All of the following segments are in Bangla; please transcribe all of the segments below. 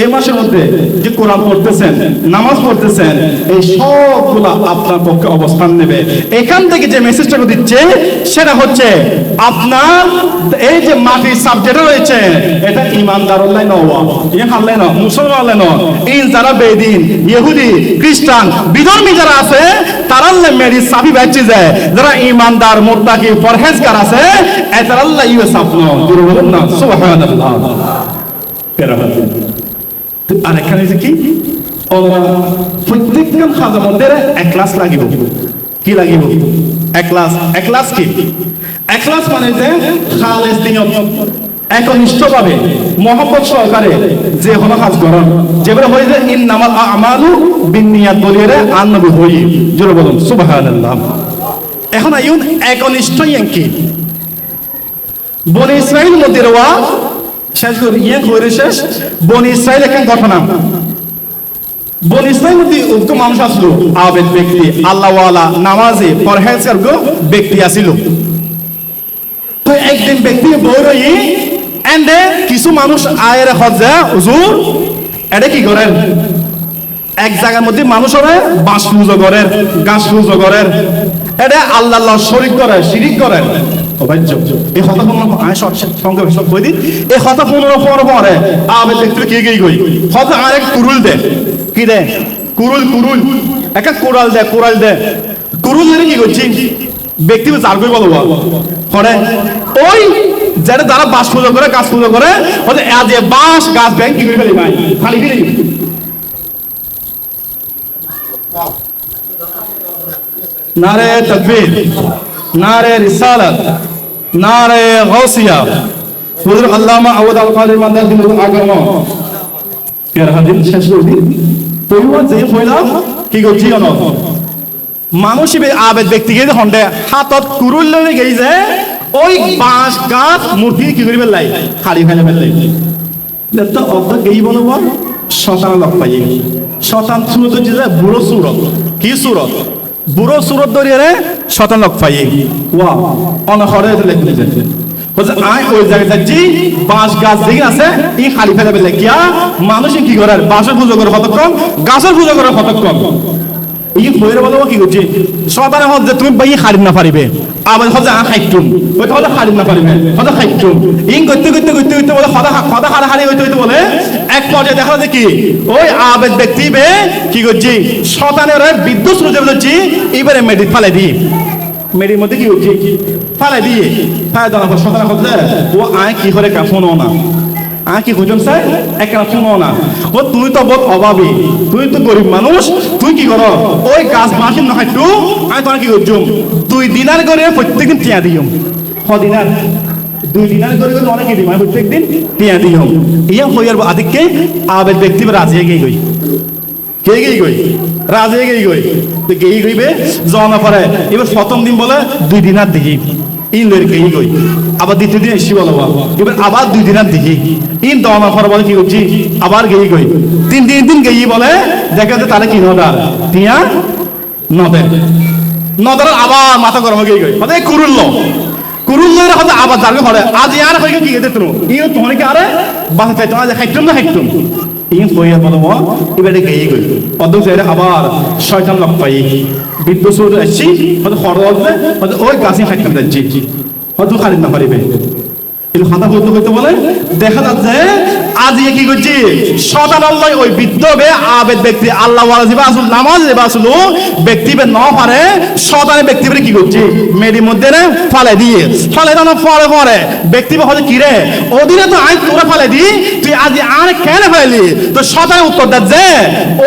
এই মাসের মধ্যে যে কোরআন পড়তেছেন, নামাজ পড়তেছেন, এই সবগুলা আপনার পক্ষে অবস্থান নেবে। এখান থেকে যে মেসেজটা দিচ্ছে, সেটা হচ্ছে আপনার এই যে মাটির সাবজেক্ট রয়েছে, এটা ইমানদার মুসলমান ইন যারা বেদিন, ইহুদি, খ্রিস্টান, বিধর্মী যারা আছে তারা মেরি সাফি বাইচে যায়। যারা ইমানদার, মোত্তাকি, পরহেজগার আছে এতার আল্লাহ ইউ সাফন দূর না, সুবহানাল্লাহ। আর এখানে যে কি? খাজার মধ্যে এক ক্লাস লাগিব। কি লাগিব? এক ক্লাস। এক ক্লাস কি? এক ক্লাস মানে যে খালেস দিনত একনিষ্ঠ ভাবে মহব্বত সহকারে যে হলো কাজ করন যেগুলো হয়ে যে ইন নামাল আমালু বিনিয়াত বলিয়ে আন নবী হই। জোরে বলুন, সুবহানাল্লাহ। এখন আইউন একনিষ্ঠ ইয়াঙ্কি বনি ইসরাইল মধ্যে রওয়া শেষ করে ইয়ে করে শেষ। বন ইসরায়েল এখানে একটা ঘটনা বন ইসরায়েল উক্ত মানুষ আসলো, আবেদ ব্যক্তি, আল্লাহওয়ালা, নামাজে পরহেজগার ব্যক্তি আসিল। তো একদিন ব্যক্তি বই এন্ডে কিছু মানুষ আয়ের হজে হুজুর, এটা কি করেন? এক জায়গার মধ্যে মানুষরে বাঁশ পুজো করেন, গাছ পুজো করেন, এটা আল্লাহ আল্লাহ শরিক করে শিরিক করেন। ব্যক্তি চার কই বলব করে ওই যারা তারা বাস পুজো করে, গাছ পুজো করে আজ বাঁশ, গাছ ব্যাংক কি করে ফেলি ভাই? খালি নারে তকবীর, নারে রিসালাত, নারে গৌসিয়া হুজুর আল্লামা আবুদ আল কাদের মান্দার দিন আগম কের হাদিন শেষ করে দিন যে হইলাম কি করছি অন মানুষ আবেদ ব্যক্তিকে হন্ডে হাতত কুরুল লই গই যে, ওই বাঁশ গাছ মূর্তি কি করিবে লাই? খালি ফেলে ফেলে তো অর্ধ গেই বলব শতান লগ পাই শতান সুরত হচ্ছে বুড়ো সুরত। কি সুরত? বুড়ো সুরত দরিয়ারে শতান লগ পাই ওয়া অনহরে লেখলে বাঁশ গাছ আছে মানুষ কি করে? বাঁশের পুজো করে কতক্ষণ গাছের পুজো করে কতক্ষণ ই কি করছি? সদানে যে তুমি না পারিবে। আবার হজা খাইতুম। ওই হলে খারিম না পারিবে হজা খাইতুম। ইং করতে করতে করতে করতে বলে হদা সদা হারা হারি হইতে হইতে বলে এক পর্যায়ে দেখা যায় কি, ওই আবেদ ব্যক্তি বে কি করছি শতানের বিদ্যুৎ স্রোতে বলছি এবারে মেডি ফালে দি মেডির মধ্যে কি হচ্ছে? ফালে দিয়ে ফালে দেওয়ার পর শতানে হচ্ছে ও আয় কি করে কাফনও না। আ কি খুঁজুন স্যার একটা শুনো না। ও তুই তো বহুত অভাবী তুই তো গরিব মানুষ। তুই কি কর ওই গাছ মাসিন নহয় তু? আমি তোমার কি করছুম দুই দিনার করে প্রত্যেকদিন টিয়া দিম ছ দিনার দুই দিনার করে করে অনেকে দিম আমি প্রত্যেকদিন টিয়া দিম ইয়া হইয়ার আদিককে আবেদ ব্যক্তি রাজি গেই গই কে গেই গই রাজি গেই গই তো গেই গইবে জনা পরে এবার প্রথম দিন বলে দুই দিনার দেখি ইন লইর গেই গই আবার দ্বিতীয় দিন এসি বলব এবার দুই দিন আর দেখি। ইন দমা পরে বলে কি করছি? আবার গেই গই তিন দিন গেই বলে, দেখা যায় তাহলে কি নদার তিয়া নদের। নদর আবার মাথা গরম গেই গই মানে কুরুল্ল। কুরুল্ল হতে আবার যাবে হরে আজ আর হয়ে কি গেতে তুমি ইন তোমার কি আরে বাসা চাইতো আজ খাইতুম না খাইতুম ইন হইয়া বলব এবারে গেই গই। অদম চাইলে আবার শয়তান লক পাই। বিদ্যুৎ আসছি মানে হয়তো ওই গাছে খাইতাম যাচ্ছি। হয়তো খালি না পারিবে। কিন্তু খাতা বলতে করতে বলে, দেখা যাচ্ছে আজ ইয়ে কি করছি? শতান আল্লাহ ওই বিদ্যবে আবেদ ব্যক্তি আল্লাহ ওয়ালা আসুল, নামাজ আসুল ব্যক্তি বে ন পারে শতানে ব্যক্তি কি করছি? মেডির মধ্যে রে ফালে দিয়ে ফালে দানো পরে পরে ব্যক্তি হলে কি রে? ওদিনে তো আই তোরা ফালে দি, তুই আজ আর কেন ফেলি তো শতানে উত্তর দে যে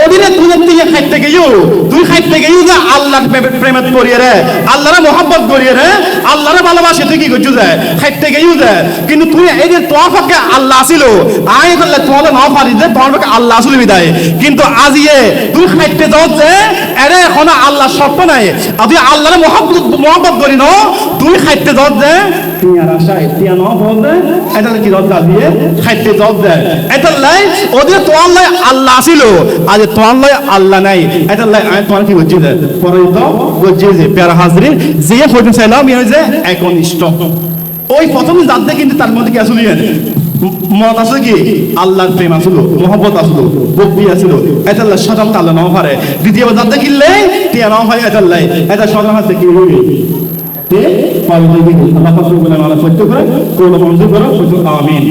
ওদিনে তুই তুই খাইতে গিয়েও তুই খাইতে গিয়েও যে আল্লাহ প্রেমত করিয়ে রে, আল্লাহরে মোহাম্মত করিয়ে রে, আল্লাহরে ভালোবাসে তুই কি করছিস যে খাইতে গিয়েও যে, কিন্তু তুই এই যে পক্ষে আল্লাহ আসিল আই করলে তোমার না তোমার আল্লাহ আসিল বিদায়। কিন্তু আজিয়ে তুই খাইতে এরে এখন আল্লাহ নাই। করি ন তুই খাইতে আমি কি যে যে ইয়ে একনিষ্ঠ। ওই প্রথম জানতে কিন্তু তার মধ্যে কি মত আছে কি? আল্লাহর প্রেম আসলো, মহব্বত আসলো বকবি আসলো। এটা সজাম তাল্লা নাও পারে দ্বিতীয় যাতে কিনলে টিয়া নাও হয় এতাল্লাই এটা সজাম আছে কি হইবে? আল্লাহ বলে সত্য করে কোন মঞ্জুর করো আমিন।